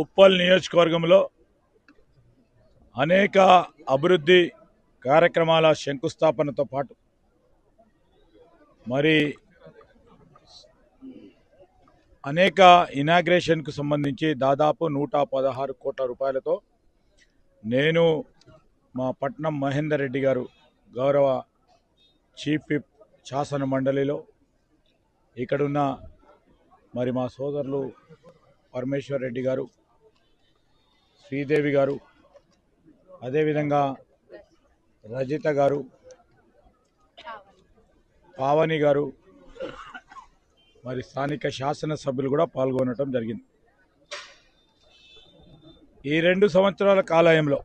ఉప్పల్ నియోజకవర్గంలో అనేక అభివృద్ధి కార్యక్రమాల శంకుస్థాపనతో పాటు మరి అనేక ఇనాగ్రేషన్కు సంబంధించి దాదాపు నూట పదహారు కోట్ల రూపాయలతో నేను మా పట్నం మహేందర్ రెడ్డి గారు గౌరవ చీఫ్ విప్ శాసన మండలిలో ఇక్కడున్న మరి మా సోదరులు పరమేశ్వర్ రెడ్డి గారు శ్రీదేవి గారు అదేవిధంగా రజిత గారు పావని గారు మరి స్థానిక శాసనసభ్యులు కూడా పాల్గొనడం జరిగింది. ఈ రెండు సంవత్సరాల కాలయంలో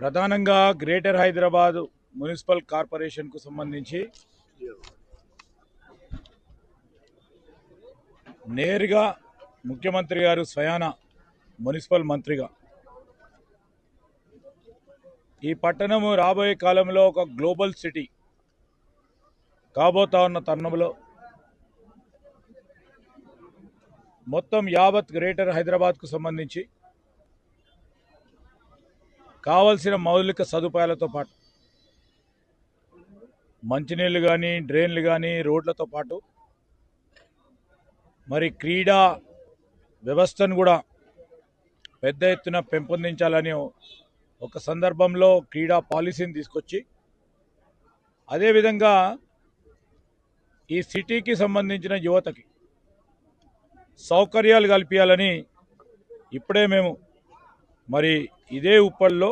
ప్రధానంగా గ్రేటర్ హైదరాబాద్ మున్సిపల్ కార్పొరేషన్కు సంబంధించి నేరుగా ముఖ్యమంత్రి గారు స్వయాన మున్సిపల్ మంత్రిగా. ఈ పట్టణము రాబోయే కాలంలో ఒక గ్లోబల్ సిటీ కాబోతా ఉన్న తరుణంలో మొత్తం యావత్ గ్రేటర్ హైదరాబాద్కు సంబంధించి కావలసిన మౌలిక సదుపాయాలతో పాటు మంచినీళ్ళు కానీ డ్రైన్లు కానీ రోడ్లతో పాటు మరి క్రీడా వ్యవస్థను కూడా పెద్ద ఎత్తున పెంపొందించాలని ఒక సందర్భంలో క్రీడా పాలసీని తీసుకొచ్చి అదేవిధంగా ఈ సిటీకి సంబంధించిన యువతకి సౌకర్యాలు కల్పించాలని ఇప్పుడే మేము మరి ఇదే ఉప్పల్లో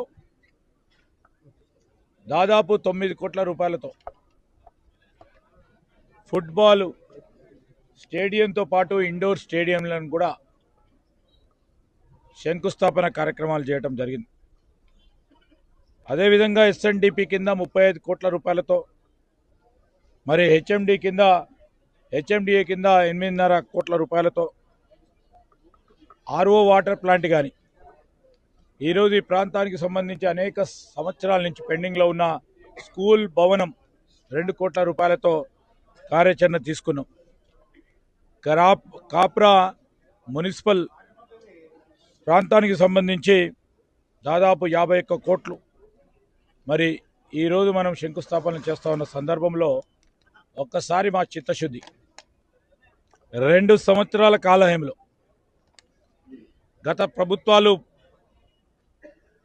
దాదాపు తొమ్మిది కోట్ల రూపాయలతో ఫుట్బాల్ స్టేడియంతో పాటు ఇండోర్ స్టేడియంలను కూడా శంకుస్థాపన కార్యక్రమాలు చేయడం జరిగింది. అదేవిధంగా ఎస్ఎన్డిపి కింద ముప్పై ఐదు కోట్ల రూపాయలతో మరి హెచ్ఎండి కింద హెచ్ఎండిఏ కింద ఎనిమిదిన్నర కోట్ల రూపాయలతో ఆర్ఓ వాటర్ ప్లాంట్ కానీ ఈరోజు ఈ ప్రాంతానికి సంబంధించి అనేక సంవత్సరాల నుంచి పెండింగ్లో ఉన్న స్కూల్ భవనం రెండు కోట్ల రూపాయలతో కార్యాచరణ తీసుకున్నాం. కరాప్ కాప్రా మున్సిపల్ ప్రాంతానికి సంబంధించి దాదాపు యాభై ఒక్క కోట్లు. మరి ఈరోజు మనం శంకుస్థాపన చేస్తూ ఉన్న సందర్భంలో ఒక్కసారి మా చిత్తశుద్ధి. రెండు సంవత్సరాల కాలహంలో గత ప్రభుత్వాలు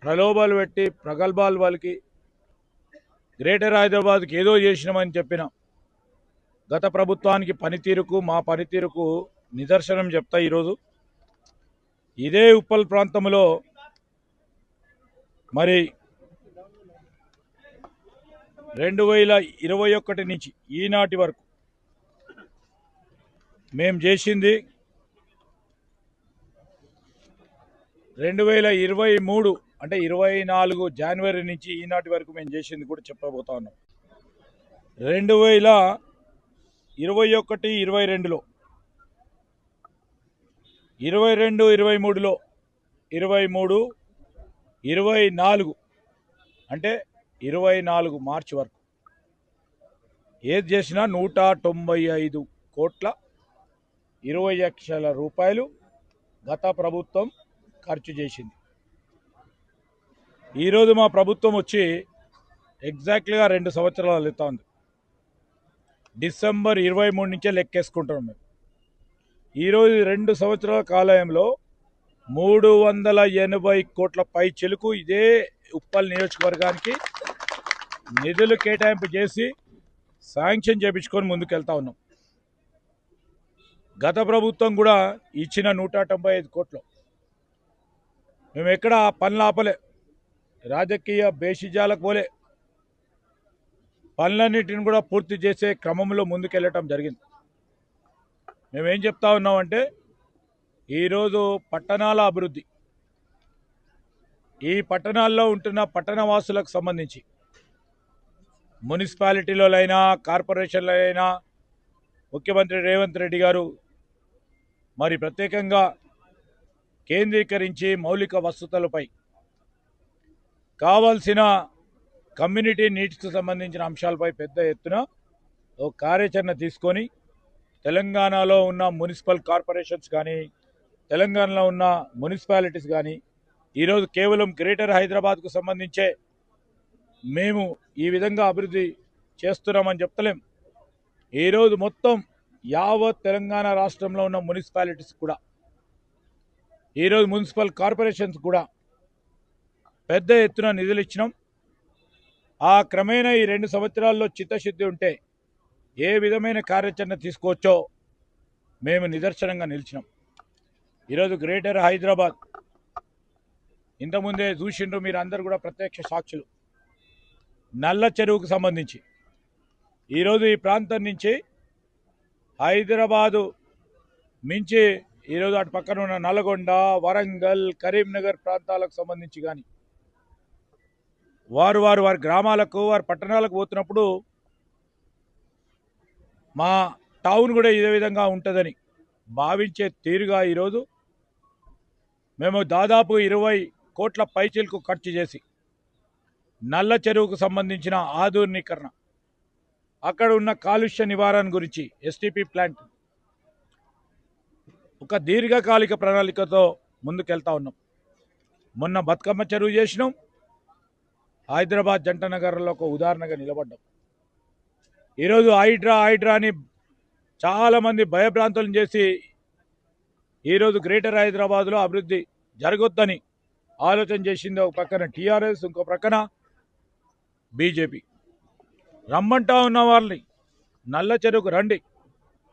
ప్రలోభాలు పెట్టి ప్రగల్భాలు వాళ్ళకి గ్రేటర్ హైదరాబాద్కి ఏదో చేసినామని చెప్పిన గత ప్రభుత్వానికి పనితీరుకు మా పనితీరుకు నిదర్శనం చెప్తా ఈరోజు. ఇదే ఉప్పల్ ప్రాంతంలో మరి రెండు వేల ఇరవై ఒకటి నుంచి ఈనాటి వరకు మేము చేసింది రెండు వేల ఇరవై మూడు అంటే ఇరవై నాలుగు జనవరి నుంచి ఈనాటి వరకు మేము చేసింది కూడా చెప్పబోతా ఉన్నాం. రెండు వేల ఇరవై ఒకటి ఇరవై రెండులో ఇరవై రెండు ఇరవై మూడులో ఇరవై మూడు ఇరవై నాలుగు. అంటే ఇరవై నాలుగు మార్చి వరకు. ఏది చేసినా నూట తొంభై ఐదు కోట్ల ఇరవై లక్షల రూపాయలు గత ప్రభుత్వం ఖర్చు చేసింది. ఈరోజు మా ప్రభుత్వం వచ్చి ఎగ్జాక్ట్లీగా రెండు సంవత్సరాలు వెళ్తా ఉంది. డిసెంబర్ ఇరవై మూడు నుంచే లెక్కేసుకుంటున్నాం మేము. ఈరోజు రెండు సంవత్సరాల కాలంలో మూడు వందల ఎనభై కోట్ల పై చెలుకు ఇదే ఉప్పల్ నియోజకవర్గానికి నిధులు కేటాయింపు చేసి శాంక్షన్ చేపించుకొని ముందుకెళ్తా ఉన్నాం. గత ప్రభుత్వం కూడా ఇచ్చిన నూట తొంభై ఐదు కోట్లు. మేము ఎక్కడ పనులు ఆపలే. రాజకీయ బేషిజాలకు పోలే. పనులన్నిటిని కూడా పూర్తి చేసే క్రమంలో ముందుకెళ్ళటం జరిగింది. మేమేం చెప్తా ఉన్నామంటే ఈరోజు పట్టణాల అభివృద్ధి ఈ పట్టణాల్లో ఉంటున్న పట్టణవాసులకు సంబంధించి మున్సిపాలిటీలోనైనా కార్పొరేషన్లైనా ముఖ్యమంత్రి రేవంత్ రెడ్డి గారు మరి ప్రత్యేకంగా కేంద్రీకరించి మౌలిక వసతులపై కావాల్సిన కమ్యూనిటీ నీడ్స్కు సంబంధించిన అంశాలపై పెద్ద ఎత్తున ఒక కార్యాచరణ తీసుకొని తెలంగాణలో ఉన్న మున్సిపల్ కార్పొరేషన్స్ కానీ తెలంగాణలో ఉన్న మున్సిపాలిటీస్ కానీ ఈరోజు కేవలం గ్రేటర్ హైదరాబాద్కు సంబంధించే మేము ఈ విధంగా అభివృద్ధి చేస్తున్నామని చెప్తలేం. ఈరోజు మొత్తం యావత్ తెలంగాణ రాష్ట్రంలో ఉన్న మున్సిపాలిటీస్ కూడా ఈరోజు మున్సిపల్ కార్పొరేషన్స్ కూడా పెద్ద ఎత్తున నిధులు ఇచ్చినాం. ఆ క్రమేణా ఈ రెండు సంవత్సరాల్లో చిత్తశుద్ధి ఉంటే ఏ విధమైన కార్యాచరణ తీసుకోవచ్చో మేము నిదర్శనంగా నిలిచినాం. ఈరోజు గ్రేటర్ హైదరాబాద్ ఇంతకుముందే చూసిండ్రు మీరు అందరు కూడా ప్రత్యక్ష సాక్షులు. నల్ల చెరువుకు సంబంధించి. ఈరోజు ఈ ప్రాంతం నుంచి హైదరాబాదు మించి ఈరోజు అటు పక్కన ఉన్న నల్గొండ వరంగల్ కరీంనగర్ ప్రాంతాలకు సంబంధించి కానీ వారు వారు వారి గ్రామాలకు వారి పట్టణాలకు పోతున్నప్పుడు మా టౌన్ కూడా ఇదే విధంగా ఉంటుందని భావించే తీరుగా ఈరోజు మేము దాదాపు ఇరవై కోట్ల పైచీలకు ఖర్చు చేసి నల్ల చెరువుకు సంబంధించిన ఆధునీకరణ అక్కడ ఉన్న కాలుష్య నివారణ గురించి ఎస్టీపీ ప్లాంట్ ఒక దీర్ఘకాలిక ప్రణాళికతో ముందుకెళ్తా ఉన్నాం. మొన్న బతుకమ్మ చెరువు చేసినాం. హైదరాబాద్ జంట నగరంలో ఒక ఉదాహరణగా నిలబడ్డాం. ఈరోజు హైడ్రా హైడ్రా అని చాలామంది భయభ్రాంతులను చేసి ఈరోజు గ్రేటర్ హైదరాబాద్లో అభివృద్ధి జరగొద్దని ఆలోచన చేసింది ఒక ప్రక్కన టీఆర్ఎస్ ఇంకో ప్రక్కన బీజేపీ. రమ్మంటా ఉన్న వాళ్ళని నల్ల చెరుకు రండి.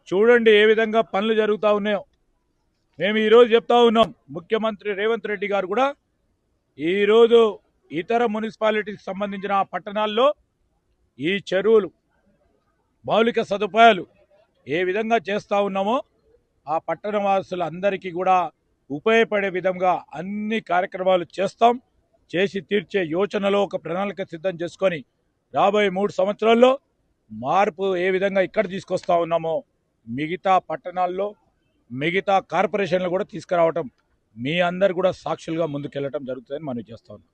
చూడండి ఏ విధంగా పనులు జరుగుతూ ఉన్నాయో. మేము ఈరోజు చెప్తా ఉన్నాం ముఖ్యమంత్రి రేవంత్ రెడ్డి గారు కూడా ఈరోజు ఇతర మున్సిపాలిటీకి సంబంధించిన ఆ పట్టణాల్లో ఈ చెరువులు మౌలిక సదుపాయాలు ఏ విధంగా చేస్తూ ఉన్నామో ఆ పట్టణ వాసులందరికీ కూడా ఉపయోగపడే విధంగా అన్ని కార్యక్రమాలు చేస్తాం. చేసి తీర్చే యోచనలో ఒక ప్రణాళిక సిద్ధం చేసుకొని రాబోయే మూడు సంవత్సరాల్లో మార్పు ఏ విధంగా ఇక్కడ తీసుకొస్తా ఉన్నామో మిగతా పట్టణాల్లో మిగతా కార్పొరేషన్లు కూడా తీసుకురావటం మీ అందరు కూడా సాక్షులుగా ముందుకెళ్ళటం జరుగుతుందని మనం చేస్తా ఉన్నాం.